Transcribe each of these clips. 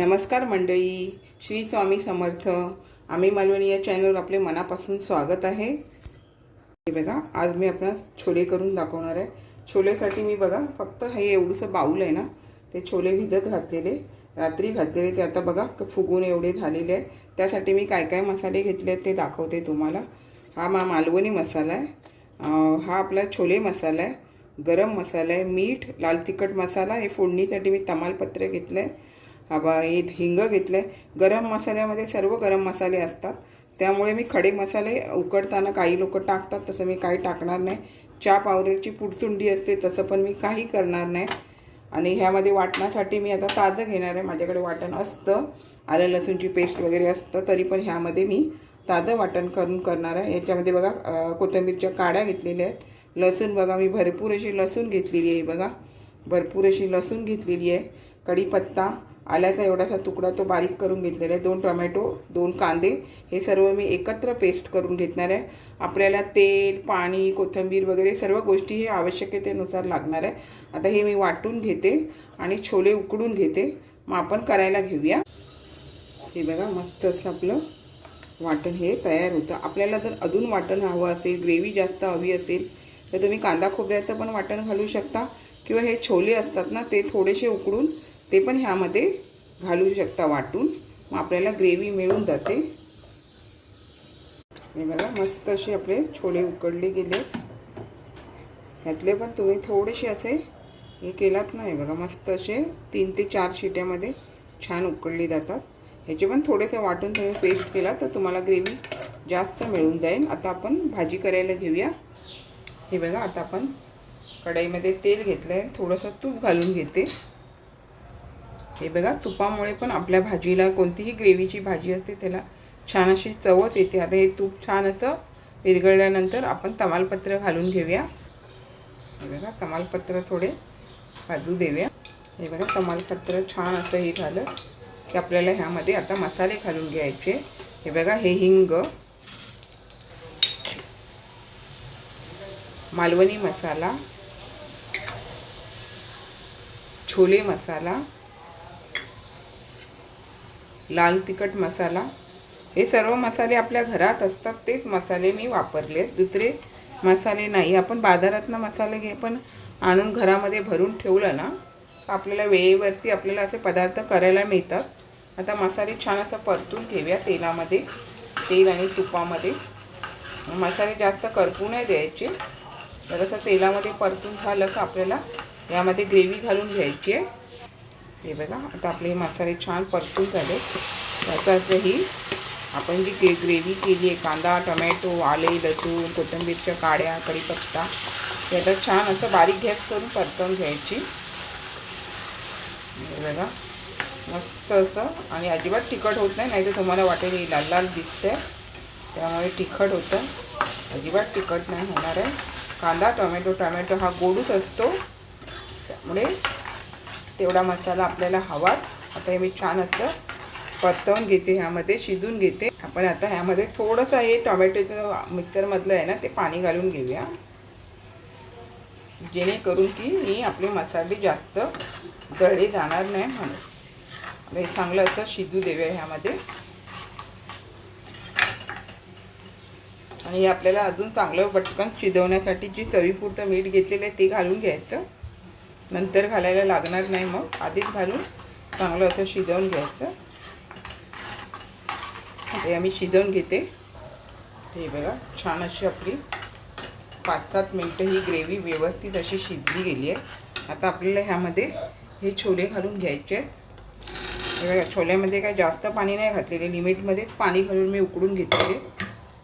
नमस्कार मंडळी श्री स्वामी समर्थ. आम्ही मालवणी या चॅनलवर आपले मनापासून स्वागत आहे. हे बघा आज मी आपणास छोले करून दाखवणार आहे. छोलेसाठी मी बघा फक्त हे एवढंसं बाऊल आहे ना ते छोले भिजत घातलेले रात्री घातलेले ते आता बघा फुगून एवढे झालेले आहे त्यासाठी मी काय काय मसाले घेतले आहेत ते दाखवते तुम्हाला. हा मा मालवणी मसाला आहे. हा आपला छोले मसाला आहे. गरम मसाला आहे. मीठ लाल तिखट मसाला हे फोडणीसाठी मी तमालपत्र घेतलं आहे हा बा हे हिंग घेतलं आहे गरम मसाल्यामध्ये सर्व गरम मसाले असतात. त्यामुळे मी खडे मसाले उकडताना काही लोक टाकतात तसं मी काही टाकणार नाही. चहा पावडरची पुडचुंडी असते तसं पण मी काही करणार नाही. आणि ह्यामध्ये वाटण्यासाठी मी आता ताजं घेणार आहे. माझ्याकडे वाटण असतं. आलं लसूणची पेस्ट वगैरे असतं तरी पण ह्यामध्ये मी ताजं वाटण करून करणार आहे. याच्यामध्ये बघा कोथिंबीरच्या काड्या घेतलेल्या आहेत. लसूण बघा मी भरपूर अशी लसूण घेतलेली आहे बघा. भरपूर अशी लसूण घेतलेली आहे. कढीपत्ता आल्याचा एवढासा तुकडा तो बारीक करून घेतलेला आहे. दोन टोमॅटो दोन कांदे हे सर्व मी एकत्र पेस्ट करून घेतणार आहे. आपल्याला तेल पाणी कोथिंबीर वगैरे सर्व गोष्टी हे आवश्यकतेनुसार लागणार आहे. आता हे मी वाटून घेते आणि छोले उकडून घेते. मग आपण करायला घेऊया. हे बघा मस्त असं आपलं वाटण हे तयार होतं. आपल्याला जर अजून वाटण हवं असेल ग्रेव्ही जास्त हवी असेल तर तुम्ही कांदा खोबऱ्याचं पण वाटण घालू शकता. किंवा हे छोले असतात ना ते थोडेसे उकडून ते पण ह्यामध्ये घालू शकता वाटून. मग आपल्याला ग्रेव्ही मिळून जाते. हे बघा मस्त असे आपले छोले उकडले गेले. ह्यातले पण तुम्ही थोडेसे असे हे केलात नाही बघा मस्त असे तीन ते चार शिट्यामध्ये छान उकडले जातात. ह्याचे पण थोडेसे वाटून तुम्ही पेस्ट केला तर तुम्हाला ग्रेव्ही जास्त मिळून जाईल. आता आपण भाजी करायला घेऊया. हे बघा आता आपण कढईमध्ये तेल घेतलं आहे थोडंसं तूप घालून घेते. हे बघा तुपामुळे पण आपल्या भाजीला कोणतीही ग्रेव्हीची भाजी असते त्याला छान अशी चवत येते. आता हे तूप छान असं विरघळल्यानंतर आपण तमालपत्र घालून घेऊया. हे बघा तमालपत्र थोडे भाजू देऊया. हे बघा तमालपत्र छान असं हे झालं की आपल्याला ह्यामध्ये आता मसाले घालून घ्यायचे. हे बघा हे हिंग मालवणी मसाला छोले मसाला लाल तिखट मसाला. हे सर्व मसाले आपल्या घरात असतात तेच मसाले मी वापरले दुसरे मसाले नाही. आपण बाजारातनं मसाले घे पण आणून घरामध्ये भरून ठेवलं ना आपल्याला वेळेवरती आपल्याला असे पदार्थ करायला मिळतात. आता मसाले छान असं परतून घेऊया तेलामध्ये. तेल आणि तुपामध्ये. मसाले जास्त करपू नाही द्यायचे. जरासं तेलामध्ये परतून झालं का आपल्याला यामध्ये ग्रेव्ही घालून घ्यायची आहे. हे बघा आता आपले मसाले छान परतून झाले. त्याचं असं आपण जी ग्रे ग्रेव्ही केली आहे कांदा टमॅटो आले लसूण कोथिंबीरच्या काड्या कढीपत्ता हे छान असं बारीक गॅस करून परतवून घ्यायची. हे बघा मस्त असं आणि अजिबात तिखट होत नाही नाही तर तुम्हाला वाटेल हे लाल लाल दिसतंय. त्यामुळे तिखट होतं. अजिबात तिखट नाही होणार आहे. कांदा टोमॅटो टोमॅटो हा गोडूच असतो. त्यामुळे तेवढा मसाला आपल्याला हवा. आता हे मी छान असं परतवून घेते ह्यामध्ये शिजून घेते. आपण आता ह्यामध्ये थोडंसं हे टोमॅटोचं मिक्सरमधलं आहे ना ते पाणी घालून घेऊया. जेणेकरून की मी आपले मसाले जास्त जळले जाणार नाही म्हणून. हे चांगलं असं शिजू देऊया ह्यामध्ये. आणि हे आपल्याला अजून चांगलं पटकन शिजवण्यासाठी जी चवीपुरतं मीठ घेतलेलं आहे ते घालून घ्यायचं. नंतर घालायला लागणार नाही मग. आधीच घालून चांगलं असं शिजवून घ्यायचं. ते आम्ही शिजवून घेते. हे बघा छान अशी आपली पाच सात मिनटं ही ग्रेव्ही व्यवस्थित अशी शिजली गेली आहे. आता आपल्याला ह्यामध्ये हे छोले घालून घ्यायचे आहेत. बघा छोल्यामध्ये काय जास्त पाणी नाही घातलेले लिमिटमध्येच पाणी घालून मी उकडून घेतलेले.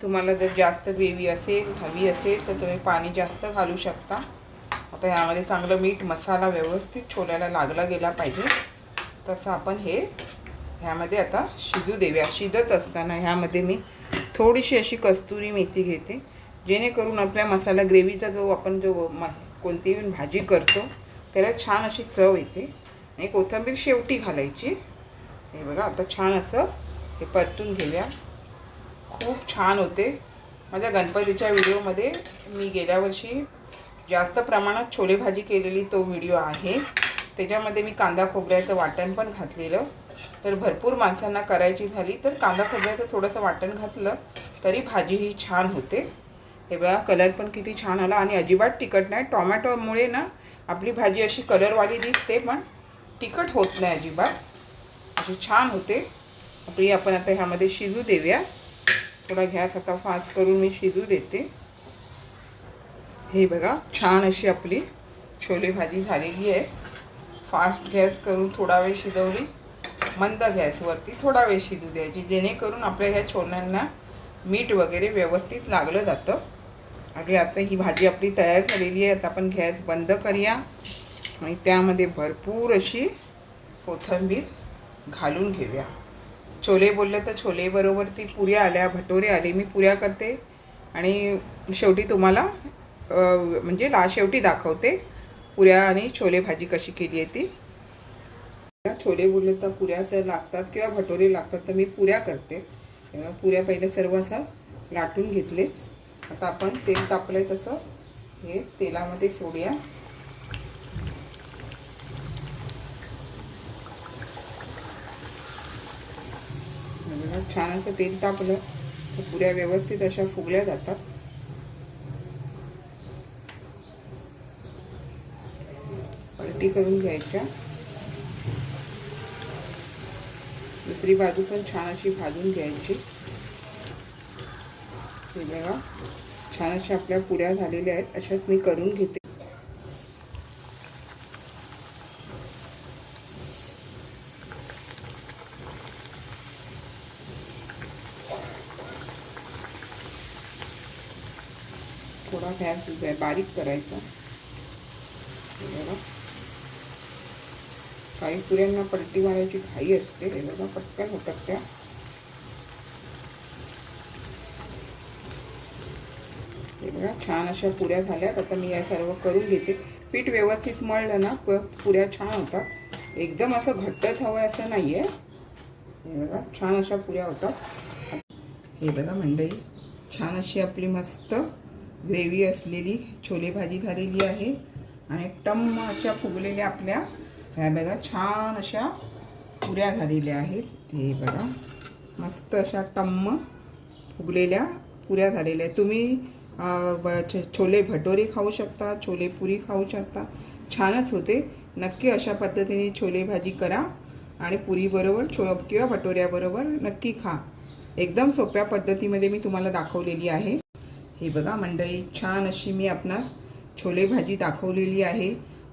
तुम्हाला जर जास्त ग्रेव्ही असेल हवी असेल तर तुम्ही पाणी जास्त घालू शकता. आता यामध्ये चांगलं मीठ मसाला व्यवस्थित छोल्याला लागला गेला पाहिजे. तसं आपण हे ह्यामध्ये आता शिजू देऊया. शिजत असताना ह्यामध्ये मी थोडीशी अशी कस्तुरी मेथी घेते जेणेकरून आपल्या मसाला ग्रेव्हीचा जो आपण जो म कोणतीही भाजी करतो त्याला छान अशी चव येते. आणि कोथिंबीर शेवटी घालायची. हे बघा आता छान असं हे परतून घेऊया. खूप छान होते. माझ्या गणपतीच्या व्हिडिओमध्ये मी गेल्या वर्षी जास्त प्रमाणात छोले भाजी केलेली तो व्हिडिओ आहे. त्याच्यामध्ये मी कांदा खोबऱ्याचं वाटण पण घातलेलं. तर भरपूर माणसांना करायची झाली तर कांदा खोबऱ्याचं थोडंसं वाटण घातलं तरी भाजी ही छान होते. हे बघा कलर पण किती छान आला आणि अजिबात तिखट नाही. टॉमॅटोमुळे ना आपली भाजी अशी कलरवाली दिसते पण तिखट होत नाही अजिबात. अशी छान होते. आपली आपण आता ह्यामध्ये शिजू देऊया. थोडा गॅस आता फास्ट करून मी शिजू देते. हे बघा छान अशी आपली छोले भाजी झालेली आहे. फास्ट गॅस करून थोडा वेळ शिजवली. मंद गॅसवरती थोडा वेळ शिजू द्यायची जेणेकरून आपल्या ह्या छोल्यांना मीठ वगैरे व्यवस्थित लागलं जातं. आणि आता ही भाजी आपली तयार झालेली आहे. आता आपण गॅस बंद करूया. आणि त्यामध्ये भरपूर अशी कोथिंबीर घालून घेऊया. छोले बोललं तर छोलेबरोबर ती पुऱ्या आल्या भटोरे आले मी पुऱ्या करते. आणि शेवटी तुम्हाला म्हणजे ला शेवटी दाखवते. पुऱ्या आणि छोले भाजी कशी केली आहे ती. छोले बोलले तर पुऱ्या तर लागतात किंवा भटोरे लागतात तर मी पुऱ्या करते. पुऱ्या पहिले सर्व असं लाटून घेतले. आता आपण तेल तापलंय तसं. हे तेलामध्ये सोडूया. छान असं तेल तापलं. तर पुऱ्या व्यवस्थित अशा फुगल्या जातात. पट्टी करून घ्यायच्या. दुसरी बाजू पण छान अशी भाजून घ्यायची. हे बघा छान अशा आपल्या पुऱ्या झालेल्या आहेत अशाच मी करून घेते. थोडा गॅस बारीक करायचा हे बघा काही पुऱ्यांना पलटी मारायची घाई असते हे बघा पटकन होतात त्या हे बघा छान अशा पुऱ्या झाल्यात आता मी या सर्व करून घेते. पीठ व्यवस्थित मळलं ना पुऱ्या छान होतात. एकदम असं घट्टच हवं आहे असं नाही आहे हे बघा छान अशा पुऱ्या होतात. हे बघा मंडळी छान अशी आपली मस्त ग्रेव्ही असलेली छोले भाजी झालेली आहे. आणि टम्म अशा फुगलेल्या आपल्या ह्या बघा छान अशा पुऱ्या झालेल्या आहेत. हे बघा मस्त अशा टम्म फुगलेल्या पुऱ्या झालेल्या आहेत. तुम्ही छोले भटोरे खाऊ शकता छोले पुरी खाऊ शकता. छानच होते. नक्की अशा पद्धतीने छोले भाजी करा आणि पुरीबरोबर छो किंवा भटोऱ्याबरोबर नक्की खा. एकदम सोप्या पद्धतीमध्ये मी तुम्हाला दाखवलेली आहे. हे बघा मंडळी छान अशी मी आपणास छोले भाजी दाखवलेली आहे.